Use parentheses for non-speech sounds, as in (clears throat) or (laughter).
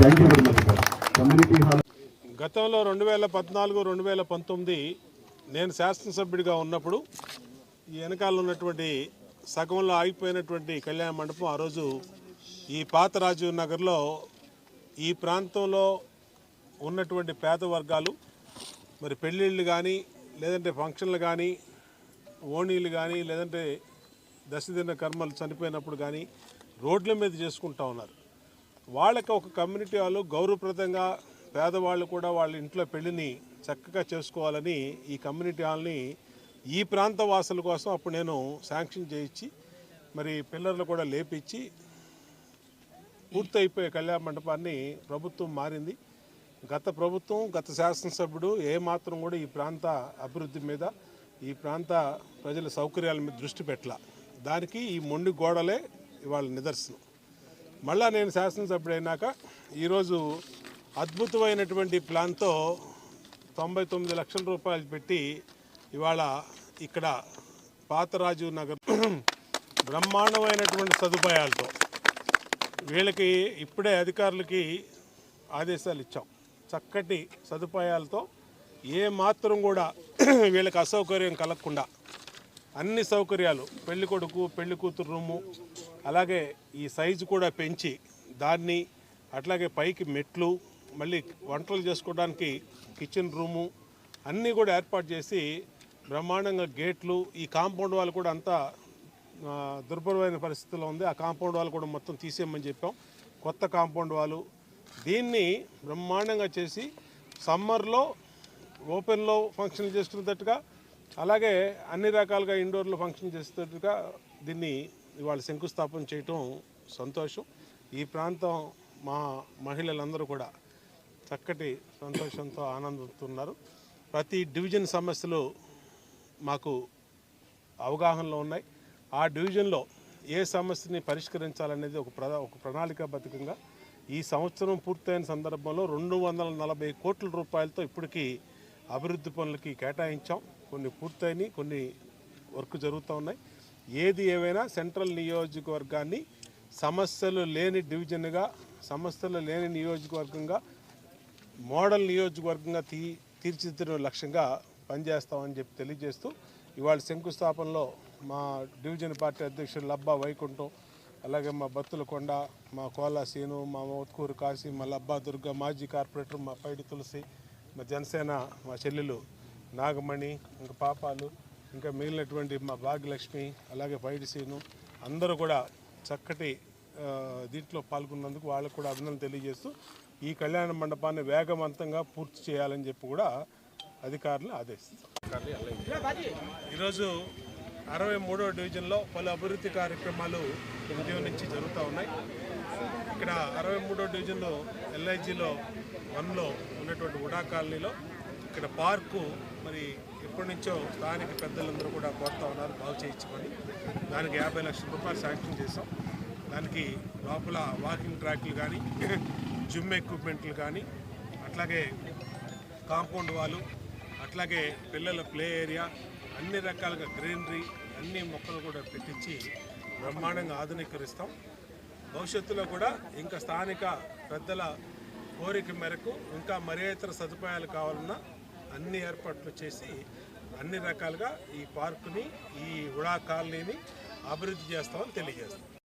Thank you very much sir community hall గతంలో రెండు వేల పద్నాలుగు రెండు వేల పంతొమ్మిది నేను శాసనసభ్యుడిగా ఉన్నప్పుడు ఈ వెనకాల ఉన్నటువంటి సగంలో ఆగిపోయినటువంటి కళ్యాణ మండపం ఆ రోజు ఈ పాత రాజీవ్ నగర్లో ఈ ప్రాంతంలో ఉన్నటువంటి పేద వర్గాలు మరి పెళ్ళిళ్ళు కానీ లేదంటే ఫంక్షన్లు కానీ ఓణీలు కానీ లేదంటే దశదిన కర్మలు చనిపోయినప్పుడు కానీ రోడ్ల మీద చేసుకుంటా ఉన్నారు. వాళ్ళకి ఒక కమ్యూనిటీ వాళ్ళు గౌరవప్రదంగా పేదవాళ్ళు కూడా వాళ్ళ ఇంట్లో పెళ్ళిని చక్కగా చేసుకోవాలని ఈ కమ్యూనిటీ హాల్ని ఈ ప్రాంత వాసుల కోసం అప్పుడు నేను శాంక్షన్ చేయించి మరి పిల్లర్లు కూడా లేపించి పూర్తయిపోయే కళ్యాణ మండపాన్ని ప్రభుత్వం మారింది. గత ప్రభుత్వం గత శాసనసభ్యుడు ఏమాత్రం కూడా ఈ ప్రాంత అభివృద్ధి మీద ఈ ప్రాంత ప్రజల సౌకర్యాల మీద దృష్టి పెట్టాల. దానికి ఈ మొండి గోడలే ఇవాళ నిదర్శనం. మళ్ళా నేను శాసనసభ్యుడైనాక ఈరోజు అద్భుతమైనటువంటి ప్లాన్తో తొంభై తొమ్మిది లక్షల రూపాయలు పెట్టి ఇవాళ ఇక్కడ పాతరాజు నగర్ (clears throat) బ్రహ్మాండమైనటువంటి సదుపాయాలతో వీళ్ళకి ఇప్పుడే అధికారులకి ఆదేశాలు ఇచ్చాం. చక్కటి సదుపాయాలతో ఏ మాత్రం కూడా (clears throat) వీళ్ళకి అసౌకర్యం కలగకుండా అన్ని సౌకర్యాలు పెళ్ళి కొడుకు పెళ్ళి కూతురు రూము అలాగే ఈ సైజు కూడా పెంచి దాన్ని అట్లాగే పైకి మెట్లు మళ్ళీ వంటలు చేసుకోవడానికి కిచెన్ రూము అన్నీ కూడా ఏర్పాటు చేసి బ్రహ్మాండంగా గేట్లు ఈ కాంపౌండ్ వాళ్ళు కూడా అంతా దుర్భరమైన పరిస్థితిలో ఉంది. ఆ కాంపౌండ్ వాళ్ళు కూడా మొత్తం తీసేయమని చెప్పాం. కొత్త కాంపౌండ్ వాళ్ళు దీన్ని బ్రహ్మాండంగా చేసి సమ్మర్లో ఓపెన్లో ఫంక్షన్లు చేసుకునేటట్టుగా అలాగే అన్ని రకాలుగా ఇండోర్లో ఫంక్షన్ చేసేటట్టుగా దీన్ని ఇవాళ శంకుస్థాపన చేయటం సంతోషం. ఈ ప్రాంతం మా మహిళలందరూ కూడా చక్కటి సంతోషంతో ఆనందిస్తున్నారు ప్రతి డివిజన్ సమస్యలు మాకు అవగాహనలో ఉన్నాయి. ఆ డివిజన్లో ఏ సమస్యని పరిష్కరించాలనేది ఒక ప్ర ఒక ప్రణాళికాబద్ధకంగా ఈ సంవత్సరం పూర్తయిన సందర్భంలో రెండు వందల నలభై కోట్ల రూపాయలతో ఇప్పటికీ అభివృద్ధి పనులకి కేటాయించాం. కొన్ని పూర్తయినాయి కొన్ని వర్క్ జరుగుతూ ఉన్నాయి. ఏది ఏవైనా సెంట్రల్ నియోజకవర్గాన్ని సమస్యలు లేని డివిజన్గా సమస్యలు లేని నియోజకవర్గంగా మోడల్ నియోజకవర్గంగా తీ తీర్చిదిద్దడం లక్ష్యంగా పనిచేస్తామని చెప్పి తెలియజేస్తూ ఇవాళ శంకుస్థాపనలో మా డివిజన్ పార్టీ అధ్యక్షుడు లబ్బా వైకుంఠం అలాగే మా బత్తుల కొండ మా కోలా సీను మా మోత్కూరు కాశీ మా లబ్బా దుర్గ మాజీ కార్పొరేటర్ మా పైడి తులసి మా జనసేన మా చెల్లెలు నాగమణి ఇంకా పాపాలు ఇంకా మిగిలినటువంటి మా భాగ్యలక్ష్మి అలాగే బయట సీను అందరూ కూడా చక్కటి దీంట్లో పాల్గొన్నందుకు వాళ్ళకు కూడా అభినందన తెలియజేస్తూ ఈ కళ్యాణ మండపాన్ని వేగవంతంగా పూర్తి చేయాలని చెప్పి కూడా అధికారులు ఆదేశిస్తారు ఈరోజు అరవై మూడో డివిజన్లో పలు అభివృద్ధి కార్యక్రమాలు ఉదయం నుంచి జరుగుతూ ఉన్నాయి. ఇక్కడ అరవై మూడో డివిజన్లో ఎల్ఐజిలో వన్లో ఉన్నటువంటి ఉడా కాలనీలో ఇక్కడ పార్కు మరి ఎప్పటి నుంచో స్థానిక పెద్దలందరూ కూడా కోరుతా ఉన్నారు బాగు చేయించుకొని. దానికి యాభై లక్షల రూపాయలు శాంక్షన్ చేసాం దానికి లోపల వాకింగ్ ట్రాక్లు కానీ జిమ్ ఎక్విప్మెంట్లు కానీ అట్లాగే కాంపౌండ్ వాళ్ళు అట్లాగే పిల్లల ప్లే ఏరియా అన్ని రకాలుగా గ్రీనరీ అన్ని మొక్కలు కూడా పెట్టించి బ్రహ్మాండంగా ఆధునీకరిస్తాం. భవిష్యత్తులో కూడా ఇంకా స్థానిక పెద్దల కోరిక మేరకు ఇంకా మరేతర సదుపాయాలు కావాలన్నా అన్ని ఏర్పాట్లు చేసి అన్ని రకాలుగా ఈ పార్కుని ఈ ఉడా కాలనీని అభివృద్ధి చేస్తామని తెలియజేస్తాం.